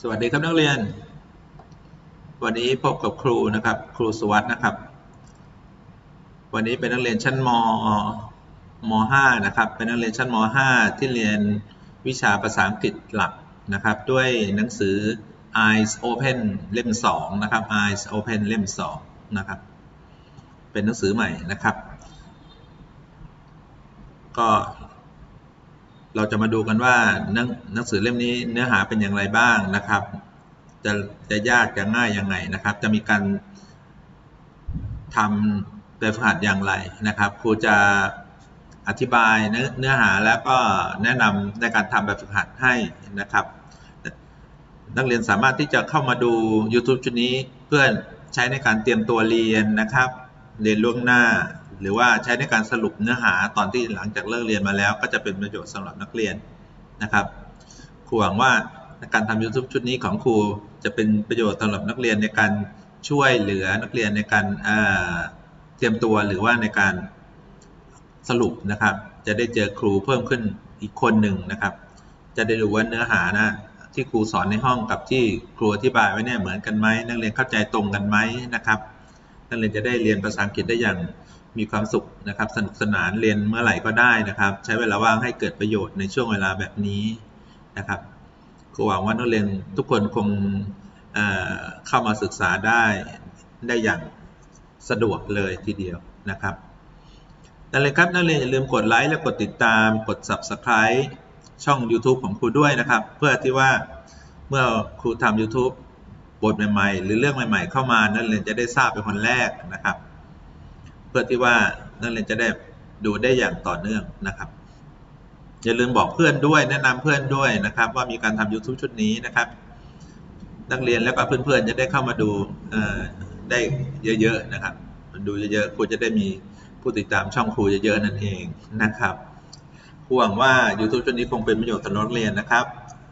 สวัสดีครับนักเรียน วันนี้พบกับครูนะครับ ครูสุวัสด์นะครับ วันนี้เป็นนักเรียนชั้นมม .5 นะครับ เป็นนักเรียนชั้นม .5 ที่เรียนวิชาภาษาอังกฤษหลักนะครับ ด้วยหนังสือ Eyes Open เล่ม 2 นะครับ Eyes Open เล่ม 2 นะครับ เป็นหนังสือใหม่นะครับ ก็ เราจะมาดูกันว่าหนังหนังสือเล่มนี้เนื้อหาเป็นอย่างไรบ้างนะครับ จะจะยากจะง่ายยังไงนะครับ จะมีการทำแบบฝึกหัดอย่างไรนะครับ ครูจะอธิบายเนื้อหาแล้วก็แนะนำในการทำแบบฝึกหัดให้นะครับ นักเรียนสามารถที่จะเข้ามาดู YouTube ชุดนี้เพื่อใช้ในการเตรียมตัวเรียนนะครับ เรียนล่วงหน้า หรือว่าใช้ในการสรุปเนื้อหาตอนที่หลังจากเลิกเรียนมาแล้ว ก็จะเป็นประโยชน์สำหรับนักเรียนนะครับครูหวังว่าการทำ YouTube ชุดนี้ของครูจะเป็นประโยชน์สำหรับนักเรียนในการช่วยเหลือนักเรียนในการเอ่อเตรียมตัวหรือว่าในการสรุปนะครับ จะได้เจอครูเพิ่มขึ้นอีกคนหนึ่งนะครับ จะได้รู้ว่าเนื้อหานะที่ครูสอนในห้องกับที่ครูอธิบายไว้เนี่ยเหมือนกันไหมนักเรียนเข้าใจตรงกันไหมนะครับ นักเรียนจะได้เรียนภาษาอังกฤษได้อย่าง มีความสุขนะครับสนุกสนานเรียนเมื่อไหร่ก็ได้นะครับ ใช้เวลาว่างให้เกิดประโยชน์ในช่วงเวลาแบบนี้นะครับครูหวังว่านักเรียนทุกคนคงเเข้ามาศึกษาได้ได้อย่างสะดวกเลยทีเดียวนะครับนั่นเลยครับนักเรียนอย่าลืมกดไลค์และกดติดตามกด Subscribe ช่อง YouTube ของครูด้วยนะครับ เพื่อที่ว่าเมื่อครูทำ YouTube บทใหม่ๆ หรือเรื่องใหม่ๆ เข้ามานักเรียนจะได้ทราบเป็นคนแรกนะครับ พื่อที่ว่านักเรียนจะได้ดูได้อย่างต่อเนื่องนะครับ อย่าลืมบอกเพื่อนด้วยแนะนำเพื่อนด้วยนะครับ ว่ามีการทำ YouTube ชุดนี้นะครับ นักเรียนแล้วก็เพื่อนๆจะได้เข้ามาดูได้เยอะๆนะครับ ดูเยอะๆครูจะได้มีผู้ติดตามช่องครูเยอะๆนั่นเองนะครับหวังว่า YouTube ชุดนี้คงเป็นประโยชน์สำหรับนักเรียนนะครับ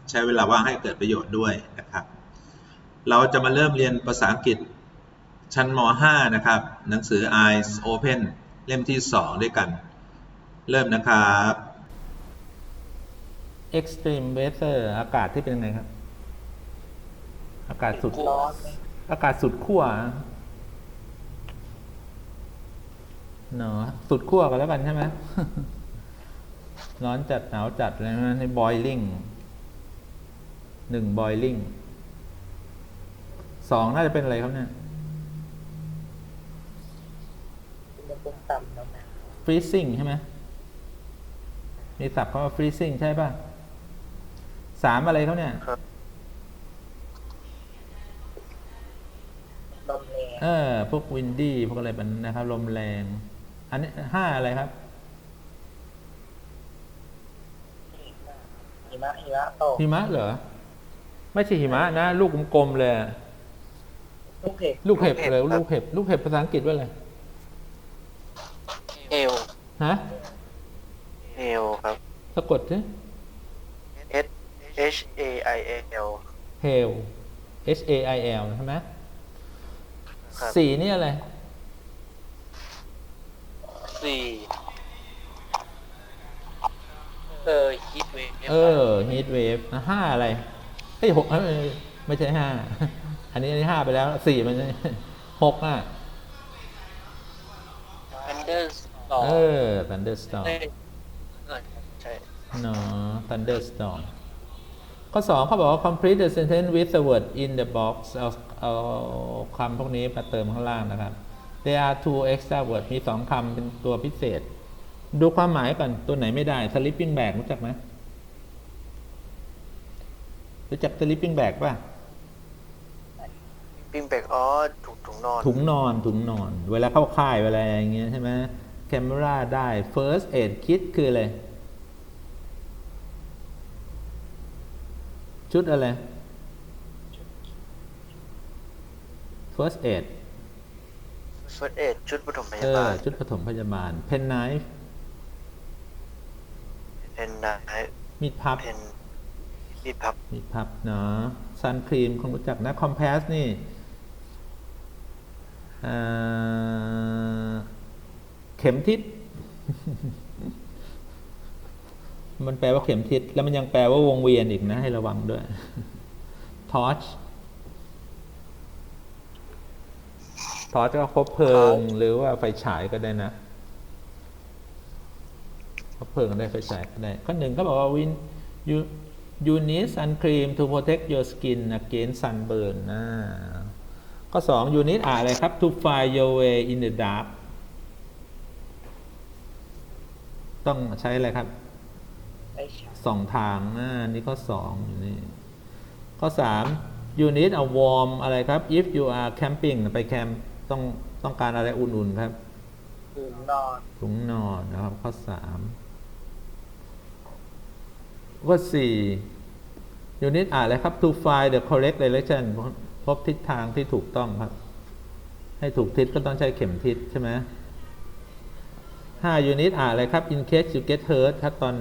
ใช้เวลาว่างให้เกิดประโยชน์ด้วยนะครับ เราจะมาเริ่มเรียนภาษาอังกฤษ ชั้นม .5 นะครับ หนังสือ Eyes Open เล่มที่ 2 ด้วยกัน เริ่มนะครับ extreme weather อากาศที่เป็นยังไงครับ อากาศสุดร้อนอากาศสุดขั้วเนาะสุดขั้วกันแล้วกันใช่ไหมร้อนจัดหนาวจัดอะไรนะใน boiling หนึ่ง boiling สองน่าจะเป็นอะไรครับเนี่ย อุณหภูมิต่ำแล้วนะ freezing ใช่ไหมมีศัพท์คำว่า freezing ใช่ป่ะสามอะไรเขาเนี่ยลมแรง เออ พวกวินดี้พวกอะไรแบบนั้นนะครับ ลมแรง อันนี้ห้าอะไรครับหิมะหิมะตกหิมะเหรอ ไม่ใช่หิมะนะ ลูกกลมๆเลยอะลูกเห็บ ลูกเห็บเลย ลูกเห็บ ลูกเห็บภาษาอังกฤษว่าอะไรเอล ฮะเอลครับ สะกดสิ S H A I L hail h a i l ใช่ไหมครับ สี่นี่อะไร สี่เออฮิตเวฟเออ heat wave อะห้าอะไรเฮ้ยหกเอ้ยไม่ใช่ห้า อันนี้อันนี้ห้าไปแล้วสี่มันหกอะ อันเด อร์สองเออ thunderstorm ใช่เนาะ thunderstorm ข้อสองเขาบอกว่า complete the sentence with the word in the box เอาเอาคำพวกนี้มาเติมข้างล่างนะครับ there are two extra words มีสองคำเป็นตัวพิเศษ ดูความหมายก่อน ตัวไหนไม่ได้ sleeping bag รู้จักไหมรู้จัก sleeping bag ป่ะ ปิงแบกอ๋อถุงถุงนอน ถุงนอนถุงนอน เวลาเข้าค่ายเวลาอย่างเงี้ยใช่ไหม camera ได้ first aid kit คืออะไร ชุดอะไร first aid เฟิร์สเอ็ดชุดปฐมพาาเอยอบาล ชุดปฐมพยาบาล pen knife เพนไนมีดพับเพนมีดพับมีดพับเนาะ sun cream คงรู้จักนะ compass นี่เอ่อเข็มทิศ มันแปลว่าเข็มทิศ แล้วมันยังแปลว่าวงเวียนอีกนะ ให้ระวังด้วยท torch torch ก็คบเพลิง หรือว่าไฟฉายก็ได้นะคบเพลิงก็ได้ไฟฉายก็ได้ ข้อหนึ่งก็บอกว่า win you you need sun cream to protect your skin against sunburn นะข้อสอง you need อะไรครับ to find your way in the dark ต้องใช้อะไรครับไม่ใช่สองทางนะนี่ข้อสองอยู่นี่ข้อสาม you need a warm อะไรครับ if you are camping ไปแคมป์ต้องต้องการอะไรอุ่นๆครับถุงนอนถุงนอนนะครับ ข้อสามข้อสี่ you need อะไรครับ to find the correct direction พบทิศทางที่ถูกต้องครับ ให้ถูกทิศก็ต้องใช้เข็มทิศใช่ไหม ห้า you need อะไรครับ in case you get hurt ถ้าตอน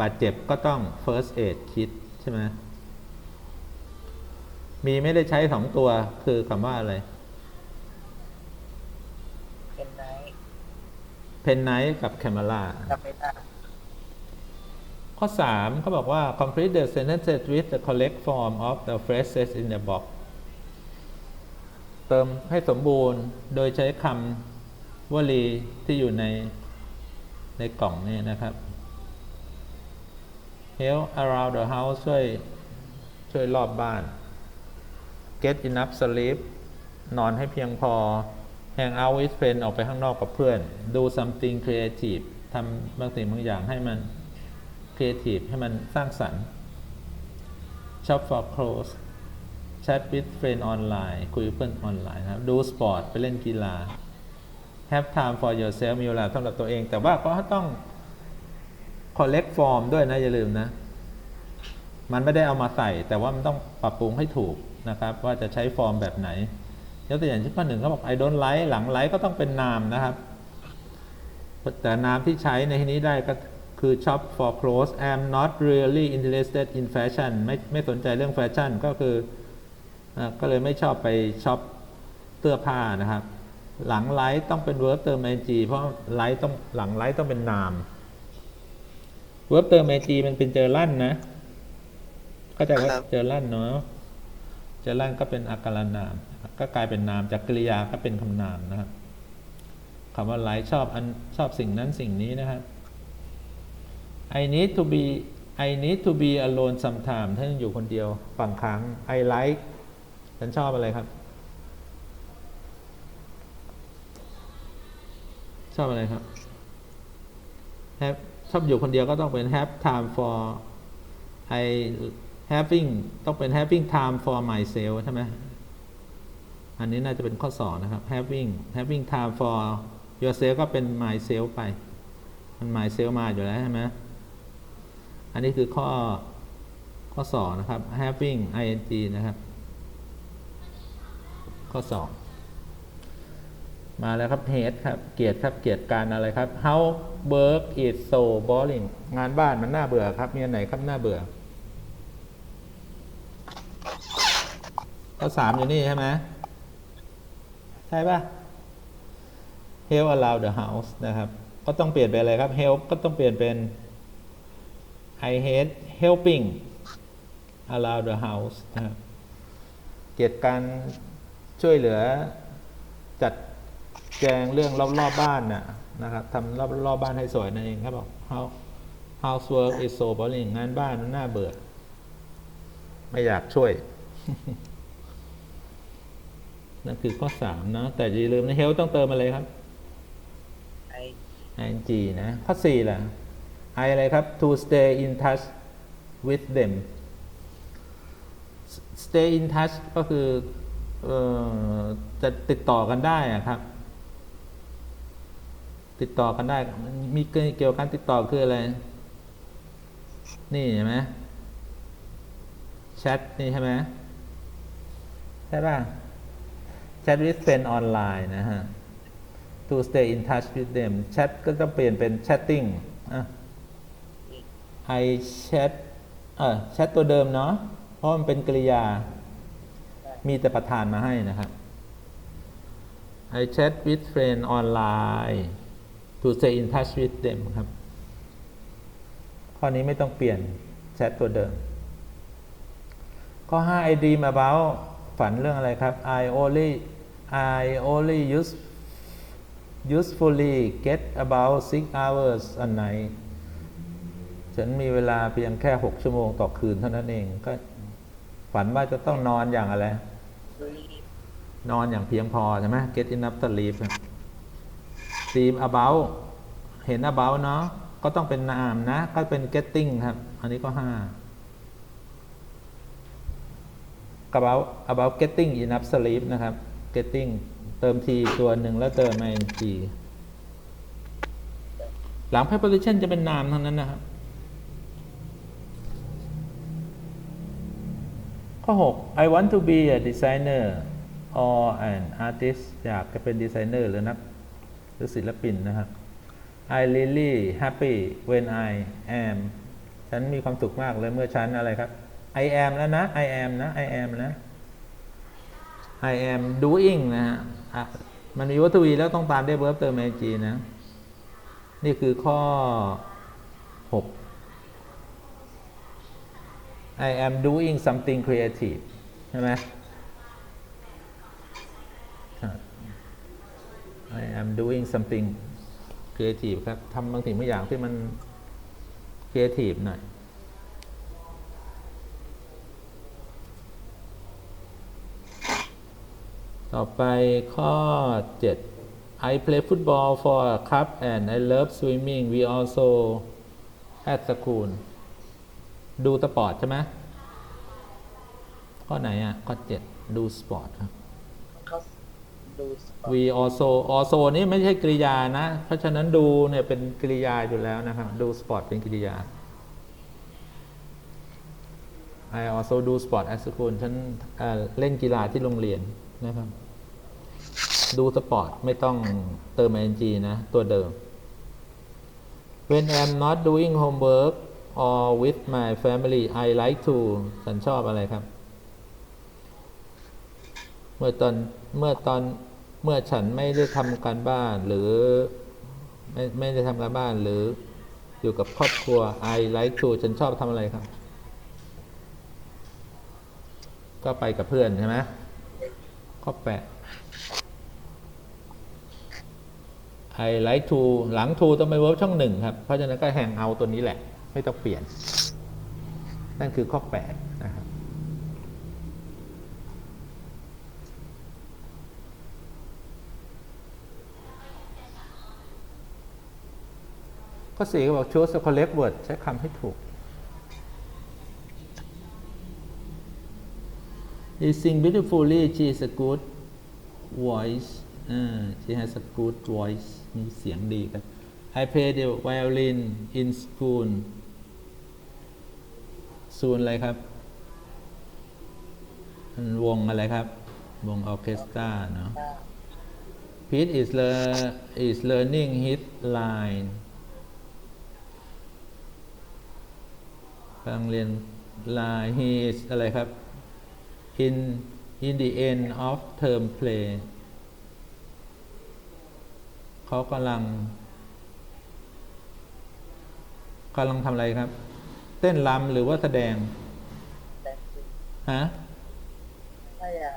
บาดเจ็บก็ต้อง first aid kit ใช่ไหมมีไม่ได้ใช้สองตัวคือคำว่าอะไร เป็นไนท์ pen knife กับ camera จำไม่ได้ข้อ 3 เขาบอกว่า complete the sentences with the correct form of the phrases in the box เติมให้สมบูรณ์โดยใช้คำ วลีที่อยู่ในในกล่องนี้นะครับ help around the house ช่วยช่วยรอบบ้าน get enough sleep นอนให้เพียงพอ hang out with friend ออกไปข้างนอกกับเพื่อน do something creative ทำบางสิ่งบางอย่างให้มัน creative ให้มันสร้างสรรค์ shop for clothes chat with friend online คุยกับเพื่อนออนไลน์นะครับดูสปอร์ตไปเล่นกีฬา have time for yourself มีเวลาสำหรับตัวเอง แต่ว่าก็ต้อง collect form ด้วยนะ อย่าลืมนะ มันไม่ได้เอามาใส่ แต่ว่ามันต้องปรับปรุงให้ถูกนะครับ ว่าจะใช้ฟอร์มแบบไหนยกตัวอย่างเช่นข้อหนึ่งเขาบอก I don't like หลัง like ก็ต้องเป็นนามนะครับ แต่นามที่ใช้ในที่นี้ได้ก็คือ shop for clothes I'm not really interested in fashion ไม่ไม่สนใจเรื่องแฟชั่นก็คืออก็เลยไม่ชอบไปช็อปเสื้อผ้านะครับ หลังไลท์ต้องเป็น verb เติม ing เพราะไลท์ต้องหลังไลท์ต้องเป็นนาม verb เติม ing มันเป็นเจอลั่นนะเข้าใจว่าครับเจอลั่นเนาะเจอลั่นก็เป็นอาการนาม ก็กลายเป็นนามจากกริยาก็เป็นคำนามนะครับคำว่าไลค์ชอบอันชอบสิ่งนั้นสิ่งนี้นะครับ I need to be I need to be alone sometime ถ้าอยู่คนเดียวบางครั้ง I like ฉันชอบอะไรครับ ชอบอะไรครับ have ชอบอยู่คนเดียวก็ต้องเป็น have time for I having ต้องเป็น having time for myself ใช่ไหมอันนี้น่าจะเป็นข้อสองนะครับ having having time for yourself ก็เป็น myself ไป มัน myself มาอยู่แล้วใช่ไหมอันนี้คือข้อข้อสองนะครับ having ing นะครับ ข้อสอง มาแล้วครับ hate ครับ เกลียดครับ เกลียดการอะไรครับ how work is so boring งานบ้านมันน่าเบื่อครับ มีอันไหนครับน่าเบื่อข้อสามอยู่นี่ใช่ไหมใช่ป่ะ help around the house นะครับ ก็ต้องเปลี่ยนเป็นอะไรครับ help ก็ต้องเปลี่ยนเป็น I hate helping around the house นะครับ เกลียดการช่วยเหลือจัด แจงเรื่องรอบๆบบ้านน่ะนะครับทำรอบรอบบ้านให้สวยนั่นเองครับบอก how housework is so boring งานบ้านมันน่าเบื่อ ไม่อยากช่วย นั่นคือข้อสามนะ แต่อย่าลืมนะ health ต้องเติมอะไรครับไอ ing นะ ข้อ4ล่ะ I อะไรครับ to stay in touch with them stay in touch ก็คือเอ่อจะติดต่อกันได้อะครับ ติดต่อกันได้ มีเกี่ยวกับการติดต่อคืออะไร นี่เห็นไหมแชทนี่ใช่ไหมใช่ป่ะ chat with friend online นะฮะ to stay in touch with them chat ก็ต้องเปลี่ยนเป็น chatting อะ I chat เออ chat ตัวเดิมเนาะเพราะมันเป็นกริยา มีแต่ประธานมาให้นะครับ I chat with friend online to stay in touch with them ครับ ข้อนี้ไม่ต้องเปลี่ยนแชทตัวเดิม ข้อ 5 I dream about ฝันเรื่องอะไรครับ I only I only use usefully get about six hours a night ฉันมีเวลาเพียงแค่ 6 ชั่วโมงต่อคืนเท่านั้นเอง ก็ฝันว่าจะต้องนอนอย่างอะไร นอนอย่างเพียงพอใช่ไหม get enough sleep dream about เห็น about เนาะก็ต้องเป็นนามนะ ก็เป็น getting ครับ อันนี้ก็ห้า about about getting enough sleep นะครับ getting เติม t ตัวหนึ่งแล้วเติม ing หลัง preposition จะเป็นนามทั้งนั้นนะครับ ข้อ 6 I want to be a designer or an artist อยากจะเป็นดีไซเนอร์หรือนัก รือศิลปินนะครับ I really happy when I am ฉันมีความสุขมากเลยเมื่อฉันอะไรครับ I am แล้วนะ I am นะ I am นะ I am doing นะฮะมันมีวัตถุวีแล้วต้องตามด้วย verb เติม ing นะ นี่คือข้อ 6 I am doing something creative ใช่ไหมอะ I am doing something creative ครับทำบางสิ่งบางอย่างที่มัน creative หน่อยต่อไปข้อ 7 I play football for a club and I love swimming we also at school ดูสปอร์ตใช่ไหมข้อไหนอะ ข้อ 7 ดูสปอร์ตครับ เขาดูสปอร์ต we also also นี่ไม่ใช่กริยานะ เพราะฉะนั้นดูเนี่ยเป็นกริยาอยู่แล้วนะครับ ดูสปอร์ตเป็นกริยา I also do sport at school ฉันเเล่นกีฬาที่โรงเรียนนะครับ ดูสปอร์ตไม่ต้องเติม ing นะ ตัวเดิม When I'm not doing homework or with my family I like to ฉันชอบอะไรครับ เมื่อตอนเมื่อตอน เมื่อฉันไม่ได้ทำการบ้านหรือไม่ไม่ได้ทำการบ้านหรืออยู่กับครอบครัว I like to ฉันชอบทำอะไรครับ ก็ไปกับเพื่อนใช่ไหมข้อแปด I like to หลัง to ต้องไปเวิร์บช่องหนึ่งครับ เพราะฉะนั้นก็แห่งเอาตัวนี้แหละ ไม่ต้องเปลี่ยน นั่นคือข้อแปดนะครับ ข้อสี่ก็บอก choose the correct word ใช้คำให้ถูก He sing beautifully she is a good voice อ่า she has a good voice มีเสียงดีครับ I play the violin in school soon อะไรครับอันวงอะไรครับ วงออเคสตราเนาะ Pete is lear is learning his line กำลังเรียน line he is อะไรครับ in in the end of term play เขากำลังกำลังทำอะไรครับ เต้นรำหรือว่าแสดงแต่คือฮะน่าจะ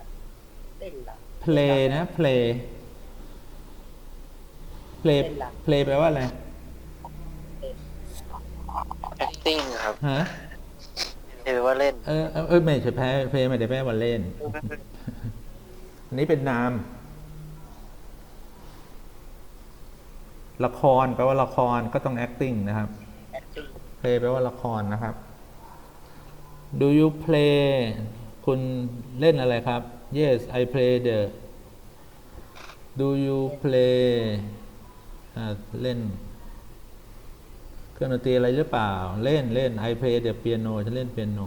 เต้นหลัง play นะ play play เต้นรำ play แปลว่าอะไร เต้น acting ครับ ฮะเออว่าเล่น เออเออเออไม่ใช่แพ้ play ไม่ได้แปลว่าเล่น อันนี้เป็นนาม ละครแปลว่าละครก็ต้อง acting นะครับแอคติ้ง play แปลว่าละครนะครับ Do you play คุณเล่นอะไรครับ Yes I play the Do you play อ่าเล่น เครื่องดนตรีอะไรหรือเปล่า เล่นเล่น I play the piano ฉันเล่นเปียโน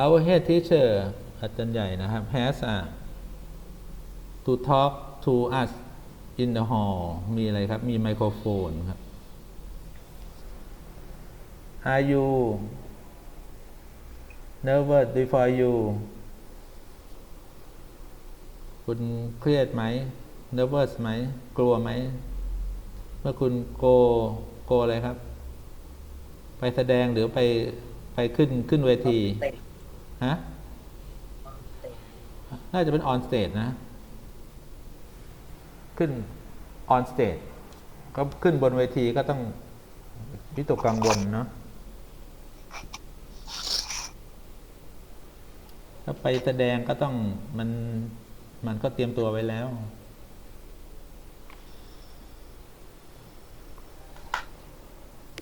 Our head teacher อาจารย์ใหญ่นะครับ has a to talk to us in the hall มีอะไรครับ มีไมโครโฟนครับ Are you nervous before you คุณเครียดไหม nervous ไหม กลัวไหม เมื่อคุณ go go อะไรครับ ไปแสดงหรือไปไปขึ้นขึ้นเวทีเต็มฮะเต็มน่าจะเป็นออนสเตจนะ ขึ้นออนสเตจก็ขึ้นบนเวทีก็ต้องวิตกกังวลเนาะถ้าไปแสดงก็ต้องมันมันก็เตรียมตัวไว้แล้ว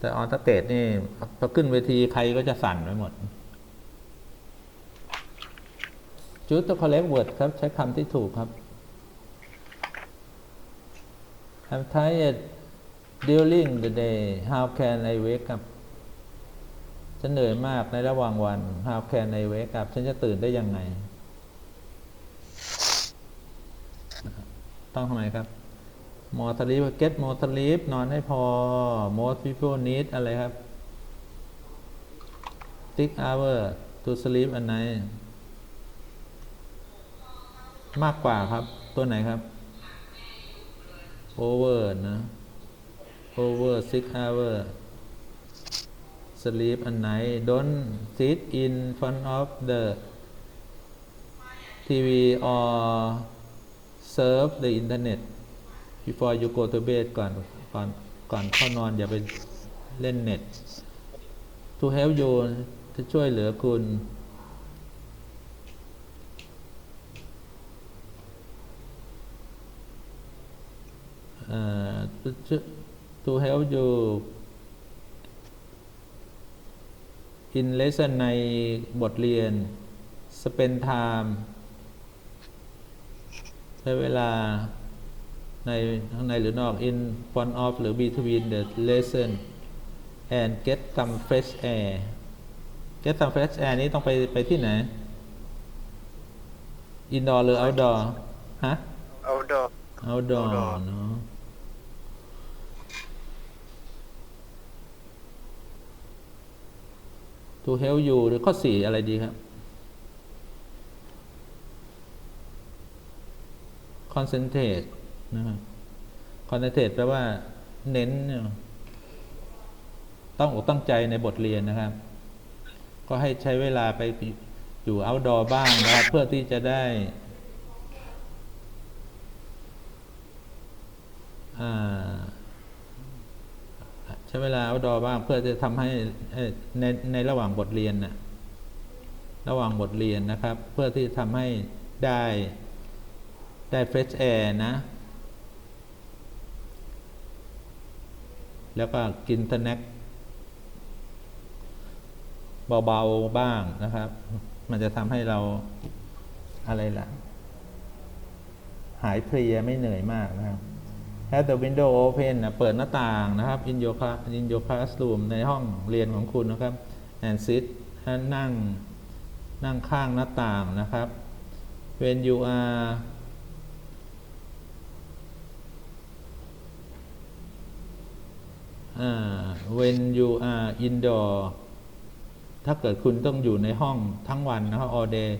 แต่ออนสเตจนี่พอขึ้นเวทีใครก็จะสั่นไปหมดจูดตัว collect word ครับ ใช้คำที่ถูกครับ I'm tired during the day how can I wake up ฉันเหนื่อยมากในระหว่างวัน how can I wake up ฉันจะตื่นได้ยังไง ต้องทำไมครับ more sleep get more sleep นอนให้พอ most people need อะไรครับ six hour to sleep at night มากกว่าครับ ตัวไหนครับ over นะ over six hour sleep at night don't sit in front of the TV or surf the internet before you go to bed ก่อนก่อนก่อนเข้านอนอย่าไปเล่นเน็ต to help you จะช่วยเหลือคุณเอ่อ to to help you in lesson ในบทเรียน spend time ใช้เวลา ในข้างในหรือนอก in front of หรือ between the lesson and get some fresh air get some fresh air นี้ต้องไปไปที่ไหน indoor หรือ outdoor ฮะ outdoor outdoor Outdoor เนอะ to help you หรือข้อสี่อะไรดีครับ concentrate นะครับ concentrate แปลว่า เน้นเนี่ยต้องอกตั้งใจในบทเรียนนะครับ ก็ให้ใช้เวลาไปอยู่ outdoor บ้างนะครับ เพื่อที่จะได้ใช้เวลา outdoor บ้าง เพื่อจะทำให้ในในระหว่างบทเรียนนะระหว่างบทเรียนนะครับ เพื่อที่ทำให้ได้ได้ fresh air นะ แล้วก็กินสแน็คเบาๆบ้างนะครับ มันจะทำให้เราอะไรล่ะ หายเพลียไม่เหนื่อยมากนะครับ Have the window open นะเปิดหน้าต่างนะครับ in your class in your classroom ในห้องเรียนของคุณนะครับ and sit นั่งนั่งข้างหน้าต่างนะครับ when you are อ่า when you are indoor ถ้าเกิดคุณต้องอยู่ในห้องทั้งวันนะครับ all day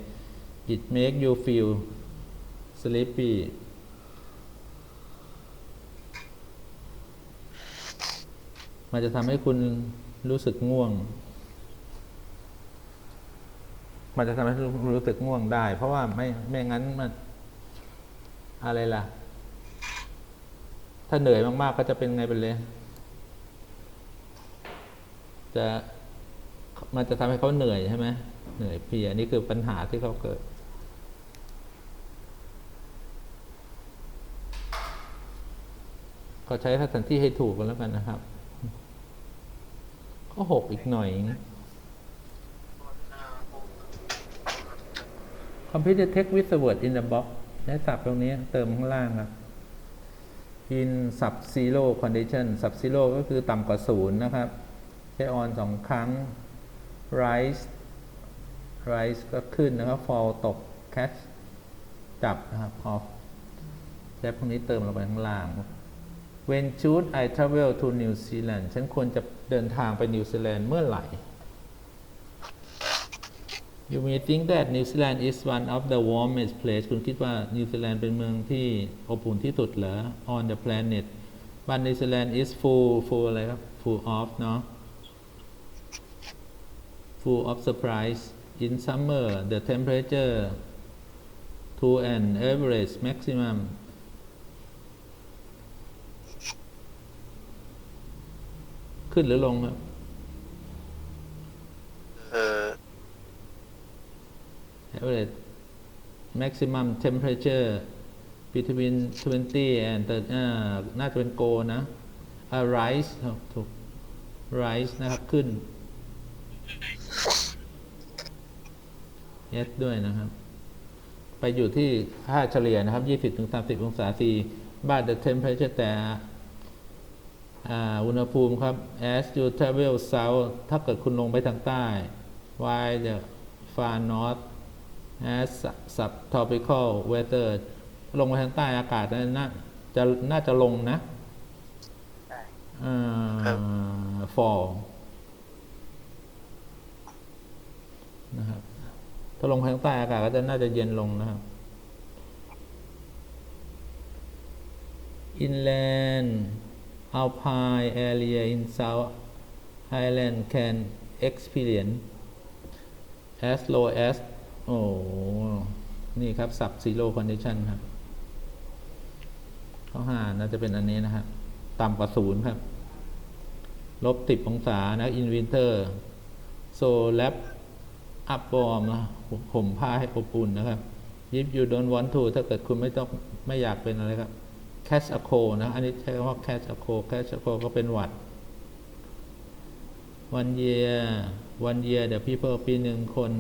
it make you feel sleepy มันจะทำให้คุณรู้สึกง่วง มันจะทำให้รู้สึกง่วงได้ เพราะว่าไม่ไม่งั้นมันอะไรล่ะ ถ้าเหนื่อยมาก ๆ ก็จะเป็นไงเป็นเลย จะมันจะทำให้เขาเหนื่อยใช่ไหมเหนื่อยเพลียนี่คือปัญหาที่เขาเกิด ก็ใช้สถานที่ให้ถูกกันแล้วกันนะครับข้อหกอีกหน่อย Computer text with the word in the box ใช้ศัพท์ตรงนี้เติมข้างล่างครับ in sub zero condition sub zero ก็คือต่ำกว่าศูนย์นะครับ ใช้ on สองครั้ง rise rise ก็ขึ้นนะครับ fall ตก catch จับนะครับ off ใช้พวกนี้เติมลงไปข้างล่าง When should I travel to New Zealand ฉันควรจะเดินทางไปนิวซีแลนด์เมื่อไหร่ You may think that New Zealand is one of the warmest place คุณคิดว่านิวซีแลนด์เป็นเมืองที่อบอุ่นที่สุดเหรอ on the planet but New Zealand is full full อะไรครับ full of เนาะ full of surprise in summer the temperature to an average maximum ขึ้นหรือลงครับเออ average maximum temperature between 20 and 30อ่าน่าจะเป็น go นะ a rise ครับถูก rise นะครับ ขึ้น yes ด้วยนะครับ ไปอยู่ที่ค่าเฉลี่ยนะครับ 20-30 องศาซีบ้าน the temperature แต่อ่าอุณหภูมิครับ as you travel south ถ้าเกิดคุณลงไปทางใต้ while the far north as subtropical weather ลงไปทางใต้อากาศน่าจะน่าจะลงนะใช่อ่าครับ fall นะครับ ถ้าลงไข้างใต้อากาศก็จะน่าจะเย็นลงนะครับ inland alpine area in South Highland can experience as low อสโอ้นี่ครับสับ zero condition ครับข้อหาน่าจะเป็นอันนี้นะครับต่ำกว่าศูนย์ครับ ลบสิบองศานะอิน in winter so lap up warm นะ ห่มผ้าให้อบอุ่นนะครับ if you don't want to ถ้าเกิดคุณไม่ต้องไม่อยากเป็นอะไรครับ catch a cold นะ อันนี้ใช้คำว่า catch a cold catch a cold ก็เป็นหวัด one year one year the people ปีหนึ่งคน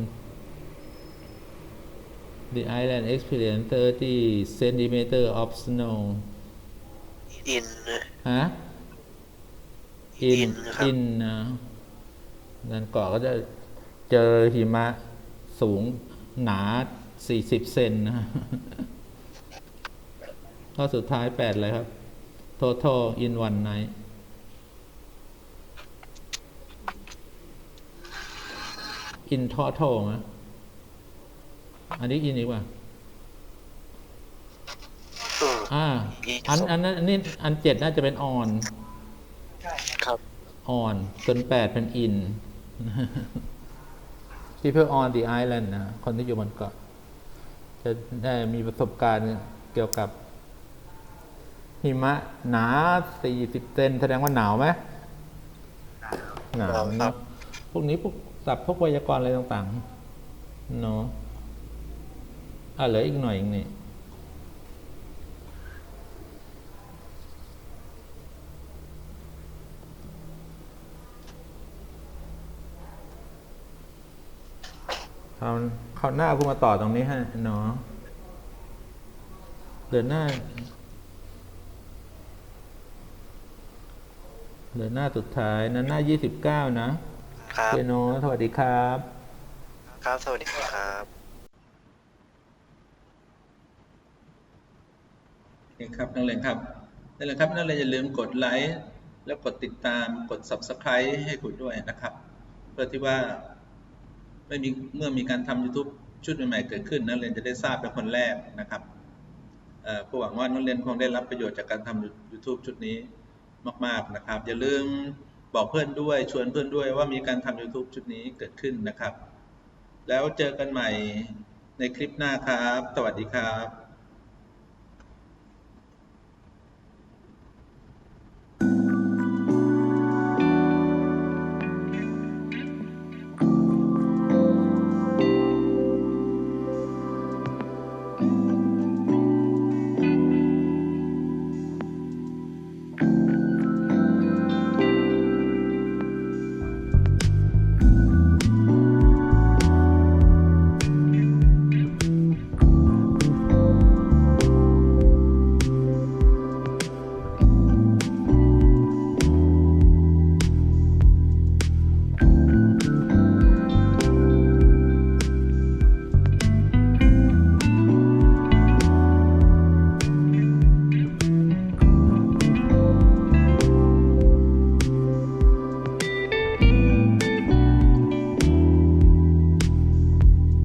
the island experience 30 centimeter of snow อินฮะอินอินครับอินนะนั่นเกาะก็จะเจอหิมะ สูงหนา40เซนนะข้อสุดท้าย8เลยครับ total in one night in total นะอันนี้ in อีกว่าอืมอ่า in อันอันนั้นอันนี้อันเจ็ดน่าจะเป็น on ครับ on ส่วนแปดเป็น in people on the island นะ คนที่อยู่บนเกาะ จะได้มีประสบการณ์เกี่ยวกับ หิมะหนา40เซนแสดงว่าหนาวไหมหนาวหนาวครันะบพวกนี้พวกสับพวกไวยากรณ์อะไรต่างๆ เนาะอะเหลืออีกหน่อยอีกนี่ คราวคราวหน้าคุณมาต่อตรงนี้ให้เนาะเดือนหน้า เดือนหน้าสุดท้ายนั้นหน้ายี่สิบเก้านะครับเจโนสวัสดีครับ ครับ สวัสดีครับโอเคครับนักเรียนครับนั่นแหละครับนักเรียนอย่าลืมกดไลค์แล้วกดติดตามกด subscribe ให้คุณด้วยนะครับ เพื่อที่ว่า ไม่มีเมื่อมีการทำ YouTube ชุดใหม่ๆเกิดขึ้นนักเรียนจะได้ทราบเป็นคนแรกนะครับเอ่อก็หวังว่านักเรียนคงได้รับประโยชน์จากการทำ YouTube ชุดนี้มาก ๆนะครับ อย่าลืมบอกเพื่อนด้วยชวนเพื่อนด้วยว่ามีการทำ YouTube ชุดนี้เกิดขึ้นนะครับ แล้วเจอกันใหม่ในคลิปหน้าครับ สวัสดีครับ